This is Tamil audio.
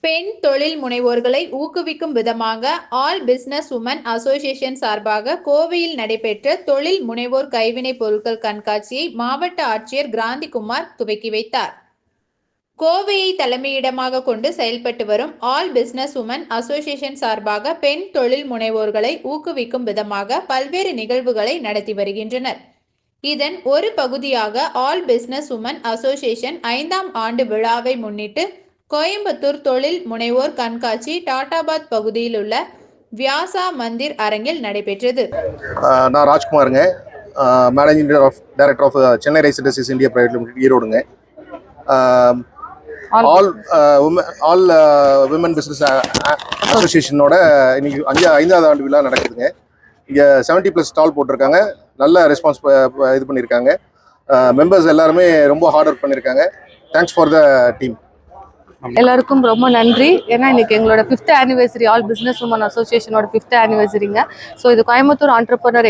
பெண் தொழில் முனைவோர்களை ஊக்குவிக்கும் விதமாக ஆல் பிசினஸ் உமன் அசோசியேஷன் சார்பாக கோவையில் நடைபெற்ற தொழில் முனைவோர் கைவினைப் பொருட்கள் கண்காட்சியை மாவட்ட ஆட்சியர் கிராந்திகுமார் துவக்கி வைத்தார். கோவையை தலைமையிடமாக கொண்டு செயல்பட்டு வரும் ஆல் பிசினஸ் உமன் அசோசியேஷன் சார்பாக பெண் தொழில் முனைவோர்களை ஊக்குவிக்கும் விதமாக பல்வேறு நிகழ்வுகளை நடத்தி வருகின்றனர். இதன் ஒரு பகுதியாக ஆல் பிசினஸ் உமன் அசோசியேஷன் ஐந்தாம் ஆண்டு விழாவை முன்னிட்டு கோயம்புத்தூர் தொழில் முனைவோர் கண்காட்சி டாட்டாபாத் பகுதியில் உள்ள வியாசா மந்திர் அரங்கில் நடைபெற்றது. நான் ராஜ்குமாருங்க. Managing of director of Chennai residencies India private limited ஈரோடுங்க. All all women business அசோசியேஷனோட இன்னைக்கு அஞ்சு ஐந்தாவது ஆண்டு விழா நடக்குதுங்க. இங்கே செவன்ட்டி ப்ளஸ் ஸ்டால் போட்டிருக்காங்க. நல்ல ரெஸ்பான்ஸ் இது பண்ணியிருக்காங்க மெம்பர்ஸ் எல்லாருமே ரொம்ப ஹார்ட் ஒர்க் பண்ணியிருக்காங்க தேங்க்ஸ் ஃபார் த டீம் எல்லாருக்கும் ரொம்ப நன்றி. ஏன்னா இன்னைக்கு எங்களோட fifth anniversary all business woman அசோசியேஷனோட fifth ஆனிவர்சரிங்க ஸோ இது கோயம்புத்தூர் ஆண்டர்பனர்